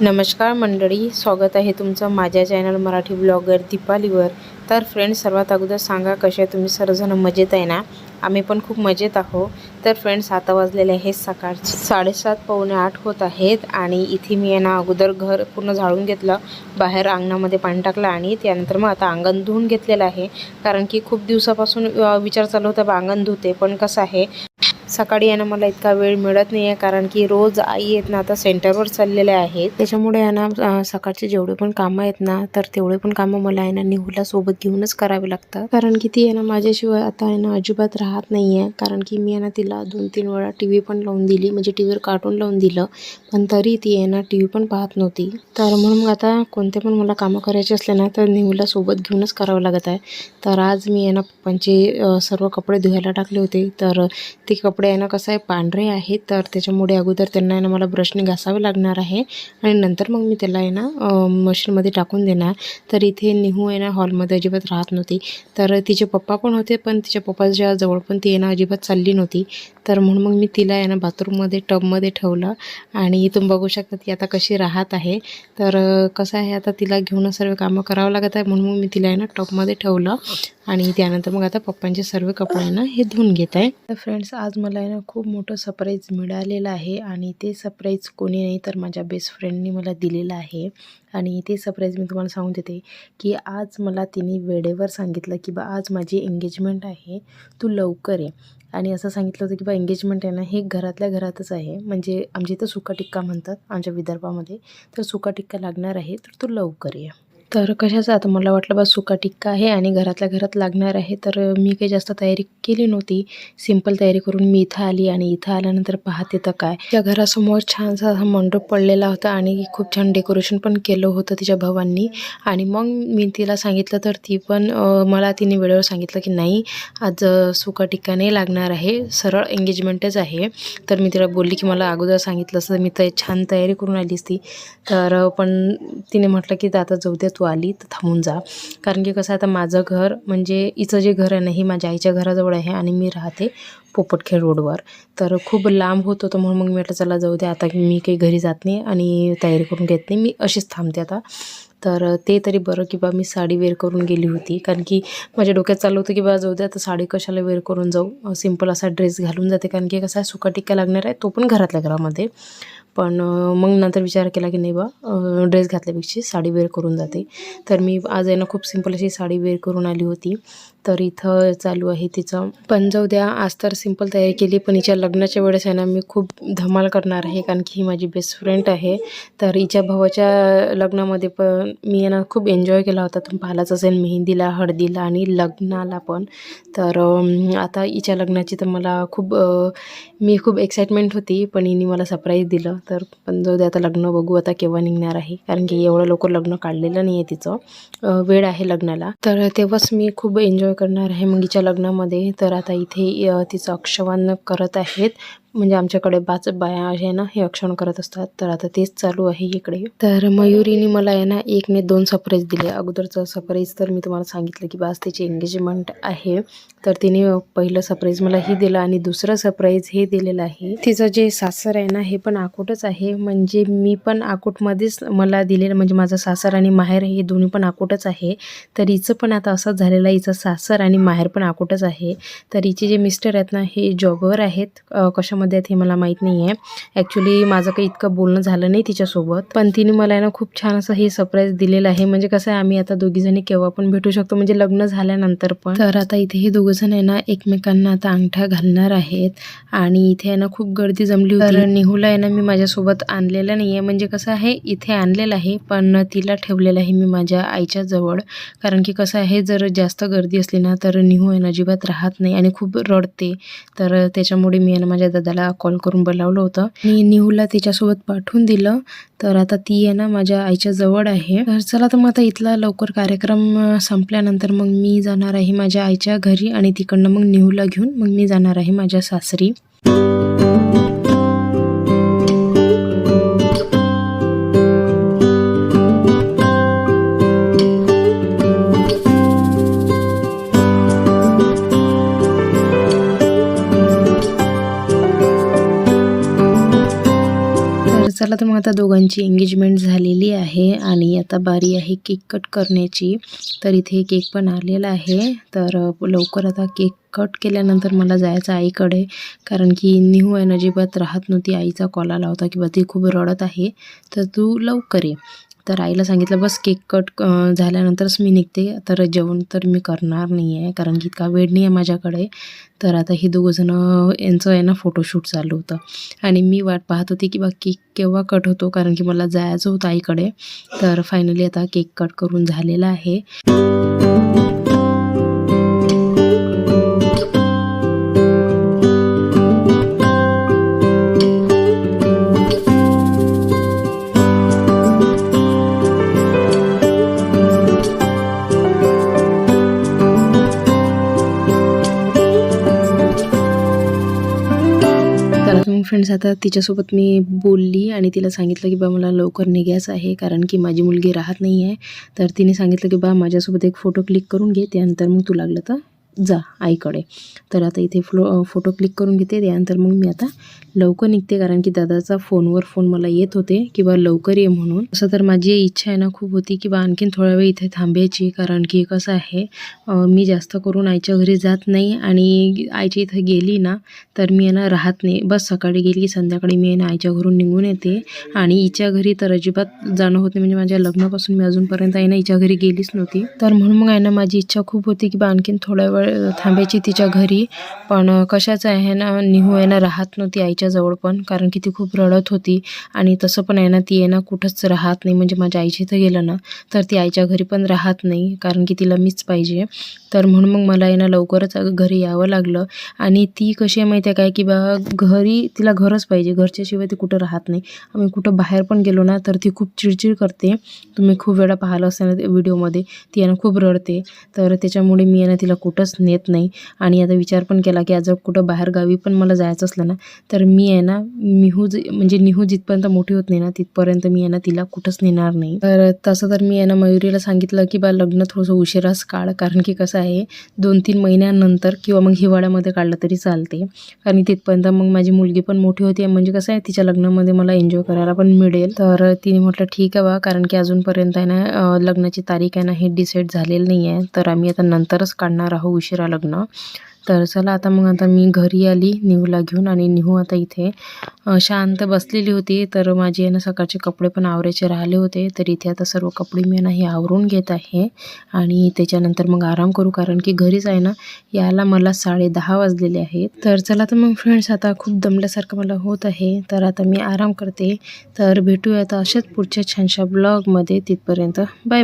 नमस्कार मंडळी स्वागत आहे तुमचं माझ्या चॅनल मराठी ब्लॉगर दीपालीवर. तर फ्रेंड्स सर्वात अगोदर सांगा कसे तुम्ही? सर्वजण मजेत आहे ना? आम्ही पण खूप मजेत आहो. तर फ्रेंड्स आता वाजलेले आहेत सकाळचे साडेसात पावणे आठ होत आहेत आणि इथे मी आहे ना अगोदर घर पूर्ण झाडून घेतलं बाहेर अंगणामध्ये पाणी टाकलं आणि त्यानंतर मग आता अंगण धुवून घेतलेलं आहे. कारण की खूप दिवसापासून विचार चालू होता बा अंगण धुते पण कसं आहे सकाळी यांना मला इतका वेळ मिळत नाही आहे कारण की रोज आई आहेत ना आता सेंटरवर चाललेले आहेत. त्याच्यामुळे यांना सकाळचे जेवढे पण कामं आहेत ना तर तेवढे पण कामं मला आहे ना निहूला सोबत घेऊनच करावे लागतात. कारण की ती आहे ना माझ्याशिवाय आता यांना अजिबात राहत नाही आहे कारण की मी यांना ना तिला दोन तीन वेळा टी व्ही पण लावून दिली म्हणजे टी व्हीवर कार्टून लावून दिलं पण तरी ती यांना टी व्ही पण पाहत नव्हती. तर म्हणून आता कोणते पण मला कामं करायचे असले ना तर निहूला सोबत घेऊनच करावं लागत आहे. तर आज मी यांना पप्पांचे सर्व कपडे धुवायला टाकले होते तर ते कपडे आहे ना कसं आहे पांढरे आहेत. तर त्याच्यामुळे अगोदर त्यांना आहे ना मला ब्रशने घासावे लागणार आहे. आणि नंतर मग मी त्याला आहे ना मशीनमध्ये टाकून देणार. तर इथे निहू आहे ना हॉलमध्ये अजिबात राहत नव्हती. तर तिचे पप्पा पण होते पण तिच्या पप्पाच्या जवळ पण ती आहे ना अजिबात चालली नव्हती. तर म्हणून मग मी तिला आहे ना बाथरूममध्ये टबमध्ये ठेवलं. आणि तुम्ही बघू शकता ती आता कशी राहत आहे. तर कसं आहे आता तिला घेऊन सर्व कामं करावं लागत आहे. म्हणून मग मी तिला आहे ना टबमध्ये ठेवलं. आणि त्यानंतर मग आता पप्पांचे सर्व कपडे आहे ना हे धुवून घेत आहे. तर फ्रेंड्स आज मला आहे ना खूप मोठं सरप्राईज मिळालेलं आहे आणि ते सरप्राईज कोणी नाही तर माझ्या बेस्ट फ्रेंडनी मला दिलेलं आहे. आणि ते सरप्राईज मी तुम्हाला सांगून देते की आज मला तिने वेळेवर सांगितलं की बा आज माझी एंगेजमेंट आहे तू लवकर ये. आणि असं सांगितलं होतं की बा एंगेजमेंट आहे ना हे घरातल्या घरातच आहे. म्हणजे आमच्या इथं सुका टिक्का म्हणतात आमच्या विदर्भामध्ये. तर सुका टिक्का लागणार आहे तर तू लवकर ये. तर कशाचं? आता मला वाटलं बा सुका टिक्का आहे आणि घरातल्या घरात लागणार आहे. तर मी काही जास्त तयारी केली नव्हती. सिंपल तयारी करून मी इथं आली आणि इथं आल्यानंतर पाहते तर काय. त्या घरासमोर छानसा असा मंडप पडलेला होता आणि खूप छान डेकोरेशन पण केलं होतं तिच्या भावांनी. आणि मग मी तिला सांगितलं तर ती पण मला तिने वेळेवर सांगितलं की नाही आज सुका टिक्का नाही लागणार आहे. सरळ एंगेजमेंटच आहे. तर मी तिला बोलली की मला अगोदर सांगितलं असतं मी तर छान तयारी करून आली असती तर पण तिने म्हटलं की आता जाऊ दे तू आली तर थांबून जा. कारण की कसं आता माझं घर म्हणजे इचं जे घर आहे ना हे माझ्या आईच्या घराजवळ आहे आणि मी राहते पोपटखेड रोडवर. तर खूप लांब होत होतं म्हणून मग मी म्हटलं चला जाऊ दे आता मी काही घरी जात नाही आणि तयारी करून घेत नाही. मी अशीच थांबते आता. तर ते तरी बरं की बा मी साडी वेअर करून गेली होती. कारण की माझ्या डोक्यात चाललं होतं की बा जाऊ दे आता साडी कशाला वेअर करून जाऊ? सिंपल असा ड्रेस घालून जाते. कारण की कसा सुका टिक्का लागणार आहे तो पण घरातल्या घरामध्ये. पण मग नंतर विचार केला की नाही बा ड्रेस घातल्यापेक्षा साडी वेअर करून जाते. तर मी आज आहे ना खूप सिंपल अशी साडी वेअर करून आली होती. तर इथं चालू आहे तिचं. पण जाऊ द्या आज तर सिंपल तयारी केली पण हिच्या लग्नाच्या वेळेस आहे ना मी खूप धमाल करणार आहे कारण की ही माझी बेस्ट फ्रेंड आहे. तर हिच्या भावाच्या लग्नामध्ये पण मी ना खूप एन्जॉय केला होता. तुम्ही पाहिलाच असेल मेहंदीला हळदीला आणि लग्नाला पण. तर आता हिच्या लग्नाची तर मला खूप मी खूप एक्साइटमेंट होती पण हिने मला सरप्राईज दिलं. तर पण जाऊ द्या आता लग्न बघू आता केव्हा निघणार आहे. कारण की एवढं लवकर लग्न काढलेलं नाही आहे तिचं वेळ आहे लग्नाला. तर तेव्हाच मी खूप एन्जॉय करणार आहे मुंगीच्या लग्नामध्ये. तर आता इथे तिचं अक्षवान करत आहेत. म्हणजे आमच्याकडे बाच बाया आहे ना हे अक्षण करत असतात. तर आता तेच चालू आहे इकडे. तर मयुरीने मला आहे ना एक ने दोन सरप्राईज दिले. अगोदरचं सरप्राईज तर मी तुम्हाला सांगितलं की बास तिची एंगेजमेंट आहे. तर तिने पहिलं सरप्राईज मला हे दिलं आणि दुसरं सरप्राईज हे दिलेलं आहे. तिचं जे सासर आहे ना हे पण आकोटच आहे. म्हणजे मी पण आकोटमध्येच मला दिलेलं म्हणजे माझं सासर आणि माहेर हे दोन्ही पण आकोटच आहे. तर हिचं पण आता असंच झालेलं आहे हिचं सासर आणि माहेर पण आकोटच आहे. तर हिचे जे मिस्टर आहेत ना हे जॉबवर आहेत. कशा कशामध्ये आहेत हे मला माहीत नाही आहे ॲक्च्युली माझं काही इतकं बोलणं झालं नाही तिच्यासोबत. पण तिने मला आहे ना खूप छान असं हे सरप्राईज दिलेलं आहे. म्हणजे कसं आहे आम्ही आता दोघीजणी केव्हा पण भेटू शकतो. म्हणजे लग्न झाल्यानंतर पण. तर आता इथे हे दोघंजण आहे ना एकमेकांना आता अंगठ्या घालणार आहेत. आणि इथे आहे ना खूप गर्दी जमली होती. तर निहूला आहे ना मी माझ्यासोबत आणलेलं नाही आहे म्हणजे कसं आहे इथे आणलेलं आहे पण तिला ठेवलेलं आहे मी माझ्या आईच्या जवळ. कारण की कसं आहे जर जास्त गर्दी असली ना तर निहू आहे ना अजिबात राहत नाही आणि खूप रडते. तर त्याच्यामुळे मी आहे ना माझ्या दादाला कॉल करून बोलावलं होतं. आणि निहूला तिच्यासोबत पाठवून दिलं. तर आता ती आहे ना माझ्या आईच्या जवळ आहे. तर चला तर मग आता इथला लवकर कार्यक्रम संपल्यानंतर मग मी जाणार आहे माझ्या आईच्या घरी आणि तिकडनं मग निहूला घेऊन मग मी जाणार आहे माझ्या सासरी. तर तर मग आता दोघांची एंगेजमेंट झालेली आहे आणि आता बारी आहे केक कट करण्याची. तर इथे केक पण आलेला आहे. तर लवकर आता केक कट केल्यानंतर मला जायचं आईकडे. कारण की निहू आहे अजिबात राहत नव्हती. आईचा कॉल आला होता किंवा ती खूप रडत आहे. तर तू लवकर ये. तर आईला सांगितलं बस केक कट झाल्यानंतरच मी निघते. तर जेवण तर मी करणार नाही आहे कारण की इतका वेळ नाही आहे माझ्याकडे. तर आता हे दोघंजणं यांचं आहे ना फोटोशूट चालू होतं. आणि मी वाट पाहत होती की बा केक केव्हा कट होतो कारण की मला जायचं होतं आईकडे. तर फायनली आता केक कट करून झालेला आहे. फ्रेंड्स आता तिच्यासोबत मी बोलली आणि तिला सांगितलं की बा मला लवकर निघायचं आहे कारण की माझी मुलगी राहत नाही आहे तर तिने सांगितलं की बा माझ्यासोबत एक फोटो क्लिक करून घे त्यानंतर मग तू लागलं तर. जा आईकडे. तर आता इथे फ्लो फोटो क्लिक करून घेते. त्यानंतर मग मी आता लवकर निघते. कारण की दादाचा फोनवर फोन मला येत होते किंवा लवकर ये म्हणून. असं तर माझी इच्छा आहे ना खूप होती की बा आणखीन थोडा वेळ इथे थांबायची. कारण की कसं आहे मी जास्त करून आईच्या घरी जात नाही आणि आईच्या इथं गेली ना तर मी ना राहत नाही. बस सकाळी गेली की संध्याकाळी मी ना आईच्या घरून निघून येते. आणि हिच्या घरी तर अजिबात जाणं होत नाही. म्हणजे माझ्या लग्नापासून मी अजूनपर्यंत आईना हिच्या घरी गेलीच नव्हती. तर म्हणून मग आईना ना माझी इच्छा खूप होती की बा आणखीन थोडा वेळ थांबायची तिच्या घरी. पण कशाचं आहे ना निहू आहे ना राहत नव्हती आईच्या जवळ पण कारण की ती खूप रडत होती. आणि तसं पण आहे ना ती आहे ना कुठंच राहत नाही. म्हणजे माझ्या आईच्या इथं गेलं ना तर ती आईच्या घरी पण राहत नाही कारण की तिला मीच पाहिजे. तर म्हणून मग मला आहे ना लवकरच घरी यावं लागलं. आणि ती कशी आहे माहिती आहे काय की बा घरी तिला घरच पाहिजे. घरच्याशिवाय ती कुठं राहत नाही. आम्ही कुठं बाहेर पण गेलो ना तर ती खूप चिडचिड करते. तुम्ही खूप वेळा पाहिलं असेल व्हिडिओमध्ये. ती आहे ना खूप रडते. तर त्याच्यामुळे मी आहे ना तिला कुठंच नेत नाही. आणि आता विचार पण केला की आज कुठं बाहेर गावी पण मला जायचं असलं ना तर मी आहे ना मिहू म्हणजे निहू जिथपर्यंत मोठी होत नाही ना तिथपर्यंत मी आहे ना तिला कुठंच नेणार नाही. तर तसं तर मी आहे ना मयुरीला सांगितलं की बा लग्न थोडंसं उशिराच काढ कारण की कसं आहे दोन तीन महिन्यानंतर किंवा मग हिवाळ्यामध्ये काढलं तरी चालते. कारण तिथपर्यंत मग माझी मुलगी पण मोठी होती म्हणजे कसं आहे तिच्या लग्नामध्ये मला एन्जॉय करायला पण मिळेल. तर तिने म्हटलं ठीक आहे बा कारण की अजूनपर्यंत आहे ना लग्नाची तारीख आहे ना हे डिसाईड झालेलं नाही आहे तर आम्ही आता नंतरच काढणार आहोत उशिरा लग्न. तर चला आता मग आता मी घरी आली निहूला घेऊन आणि निहू आता इथे. शांत बसलेली होती तर माझे आहे ना सकाळचे कपडे पण आवरायचे राहिले होते. तर इथे आता सर्व कपडे मी ना हे आवरून घेत आहे. आणि त्याच्यानंतर मग आराम करू कारण की घरीच आहे ना याला मला साडे दहा वाजलेले आहेत. तर चला तर मग फ्रेंड्स आता खूप दमल्यासारखं मला होत आहे. तर आता मी आराम करते. तर भेटूया आता अशाच पुढच्या छानशा ब्लॉगमध्ये. तिथपर्यंत बाय